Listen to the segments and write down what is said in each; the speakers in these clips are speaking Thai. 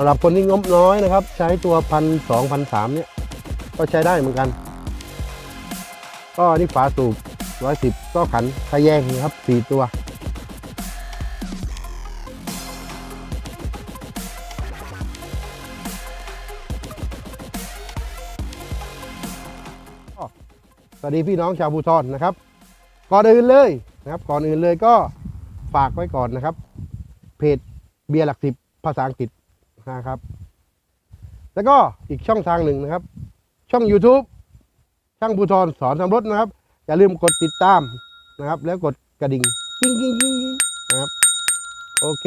ำหรับคนที่งบน้อยนะครับ ใช้ตัวพันสองพันสามเนี่ย ก็ใช้ได้เหมือนกัน ก็นี่ฝาสูบร้อยสิบก็ขันทะแยงนะครับสี่ตัวสวัสดีพี่น้องชาวภูทรนะครับ ก่อนอื่นเลยนะครับ ก่อนอื่นเลยก็ฝากไว้ก่อนนะครับ เพจเบียร์หลักสิบภาษาอังกฤษ นะครับ แล้วก็อีกช่องทางหนึ่งนะครับ ช่อง YouTube ช่างภูทรสอนทำรถนะครับ อย่าลืมกดติดตามนะครับ แล้วกดกระดิ่งกิ้งกิ้งกิ้งนะครับโอเค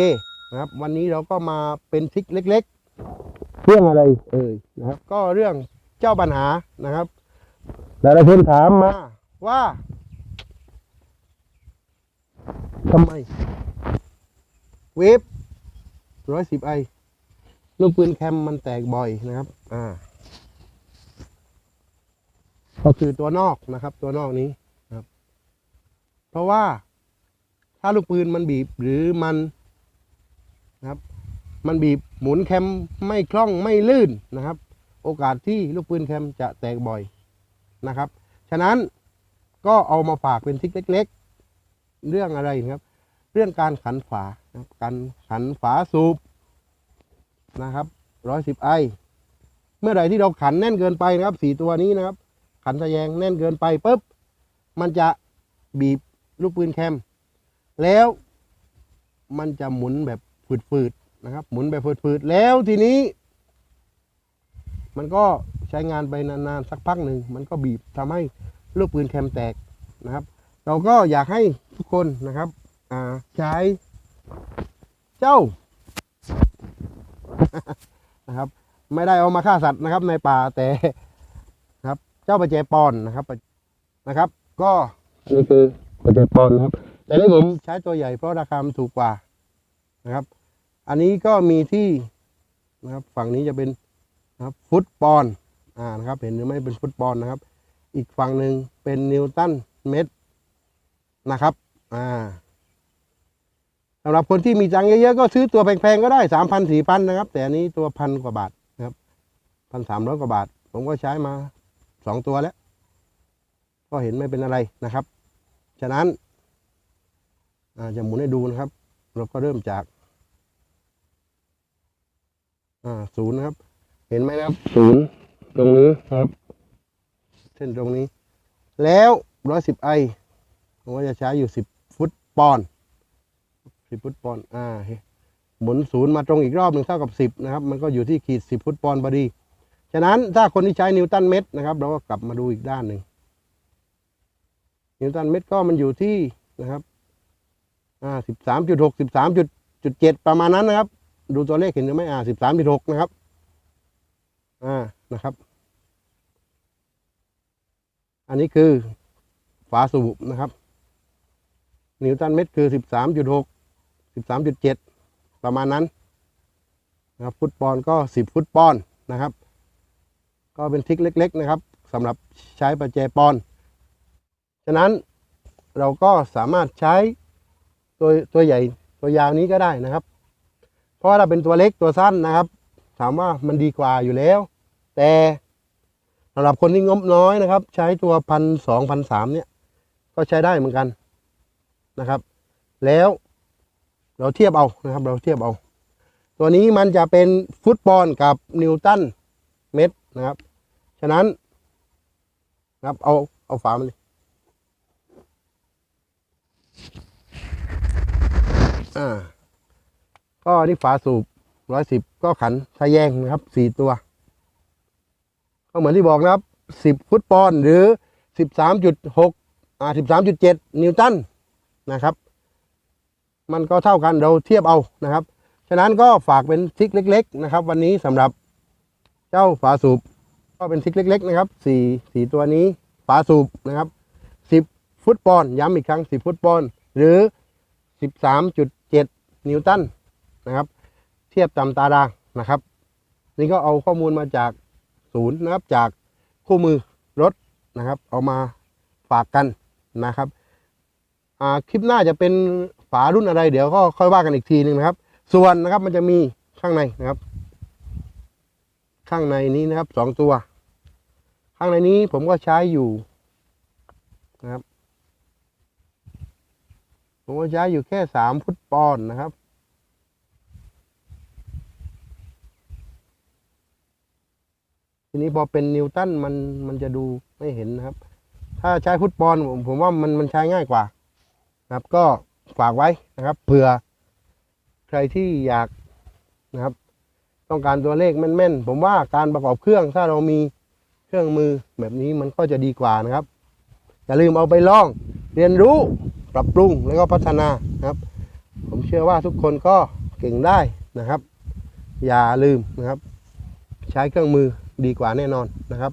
นะครับ วันนี้เราก็มาเป็นทริกเล็ก ๆ เรื่องอะไรเอ่ยนะครับ ก็เรื่องเจ้าปัญหานะครับหลายๆคนถามมาว่าทำไมเวฟร้อยสิบไอ ลูกปืนแคมมันแตกบ่อยนะครับ อ่า ก็คือตัวนอกนะครับ ตัวนอกนี้นะครับ เพราะว่าถ้าลูกปืนมันบีบหรือมันนะครับ มันบีบหมุนแคมไม่คล่องไม่ลื่นนะครับ โอกาสที่ลูกปืนแคมจะแตกบ่อยนะครับ ฉะนั้นก็เอามาฝากเป็นทริกเล็ก ๆ เรื่องอะไรนะครับ เรื่องการขันฝานะครับการขันฝาสูบ นะครับร้อยสิบไอเมื่อไหร่ที่เราขันแน่นเกินไปนะครับสี่ตัวนี้นะครับ ขันทะแยงแน่นเกินไปปุ๊บมันจะบีบลูกปืนแคม แล้วมันจะหมุนแบบฝืดๆนะครับ หมุนแบบฝืดๆแล้วทีนี้ มันก็ใช้งานไปนานๆสักพักหนึ่งมันก็บีบทำให้ลูกปืนแคมแตกนะครับ เราก็อยากให้ทุกคนนะครับอ่าใช้เจ้า นะครับ ไม่ได้เอามาฆ่าสัตว์นะครับ ในป่าแต่นะครับ เจ้าประเจปอนนะครับนะครับ ก็นี่คือประเจปอนนะครับ แต่ที่ผมใช้ตัวใหญ่เพราะราคามันถูกกว่านะครับ อันนี้ก็มีที่นะครับ ฝั่งนี้จะเป็นนะครับฟุตบอลอ่านะครับ เห็นหรือไม่เป็นฟุตบอลนะครับ อีกฝั่งหนึ่งเป็นนิวตันเมตรนะครับ อ่า สำหรับคนที่มีจังเยอะๆก็ซื้อตัวแพงๆก็ได้สามพันสี่พันนะครับ แต่อันนี้ตัวพันกว่าบาทนะครับพันสามร้อยกว่าบาท ผมก็ใช้มาสองตัวแล้ว ก็เห็นไม่เป็นอะไรนะครับ ฉะนั้นจะหมุนให้ดูนะครับ เราก็เริ่มจากศูนย์นะครับ เห็นไหมนะครับศูนย์ตรงนี้ครับ เส้นตรงนี้ แล้วร้อยสิบไอผมก็จะใช้อยู่สิบฟุตปอน สิบฟุตปอนด์อ่าหมุนศูนย์มาตรงอีกรอบหนึ่งเท่ากับสิบนะครับมันก็อยู่ที่ขีดสิบฟุตปอนด์พอดี ฉะนั้นถ้าคนที่ใช้นิวตันเมตรนะครับ เราก็กลับมาดูอีกด้านหนึ่งนิวตันเมตรก็มันอยู่ที่นะครับอ่าสิบสามจุดหกสิบสามจุดจุดเจ็ดประมาณนั้นนะครับ ดูตัวเลขเห็นหรือไม่อ่าสิบสามจุดหกนะครับอ่านะครับ อันนี้คือฝาสูบนะครับ นิวตันเมตรคือสิบสามจุดหก สิบสามจุดเจ็ดประมาณนั้นนะครับฟุตบอลก็สิบฟุตบอลนะครับ ก็เป็นทิกเล็ก ๆ นะครับสำหรับใช้ประแจปอน ฉะนั้นเราก็สามารถใช้ตัวตัวใหญ่ตัวยาวนี้ก็ได้นะครับ เพราะว่าถ้าเป็นตัวเล็กตัวสั้นนะครับ ถามว่ามันดีกว่าอยู่แล้ว แต่สำหรับคนที่งบน้อยนะครับ ใช้ตัวพันสองพันสามเนี่ยก็ใช้ได้เหมือนกันนะครับ แล้ว เราเทียบเอานะครับ เราเทียบเอา ตัวนี้มันจะเป็นฟุตบอลกับนิวตันเมตรนะครับ ฉะนั้นนะครับเอาเอาฝามาเลยอ่าก็นี่ฝาสูบร้อยสิบก็ขันทะแยงนะครับสี่ตัว ก็เหมือนที่บอกนะครับสิบฟุตบอลหรือสิบสามจุดหกอ่าสิบสามจุดเจ็ดนิวตันนะครับ มันก็เท่ากันเราเทียบเอานะครับ ฉะนั้นก็ฝากเป็นทิกเล็ก ๆ นะครับ วันนี้สำหรับเจ้าฝาสูบก็เป็นทิกเล็ก ๆ นะครับสี่สี่ตัวนี้ฝาสูบนะครับสิบฟุตบอลย้ำอีกครั้งสิบฟุตบอลหรือสิบสามจุดเจ็ดนิวตันนะครับ เทียบตามตารางนะครับ นี่ก็เอาข้อมูลมาจากศูนย์นะครับจากคู่มือรถนะครับ เอามาฝากกันนะครับอ่าคลิปหน้าจะเป็น ฝารุ่นอะไรเดี๋ยวก็ค่อยว่ากันอีกทีหนึ่งนะครับ ส่วนนะครับมันจะมีข้างในนะครับ ข้างในนี้นะครับสองตัว ข้างในนี้ผมก็ใช้อยู่นะครับ ผมก็ใช้อยู่แค่สามฟุตปอนด์นะครับทีนี้พอเป็นนิวตันมันมันจะดูไม่เห็นนะครับ ถ้าใช้ฟุตบอลผมผมว่ามันมันใช้ง่ายกว่านะครับก็ ฝากไว้นะครับเผื่อใครที่อยากนะครับ ต้องการตัวเลขแม่นๆ ผมว่าการประกอบเครื่องถ้าเรามีเครื่องมือแบบนี้มันก็จะดีกว่านะครับอย่าลืมเอาไปลองเรียนรู้ปรับปรุงแล้วก็พัฒนานะครับ ผมเชื่อว่าทุกคนก็เก่งได้นะครับ อย่าลืมนะครับ ใช้เครื่องมือดีกว่าแน่นอนนะครับ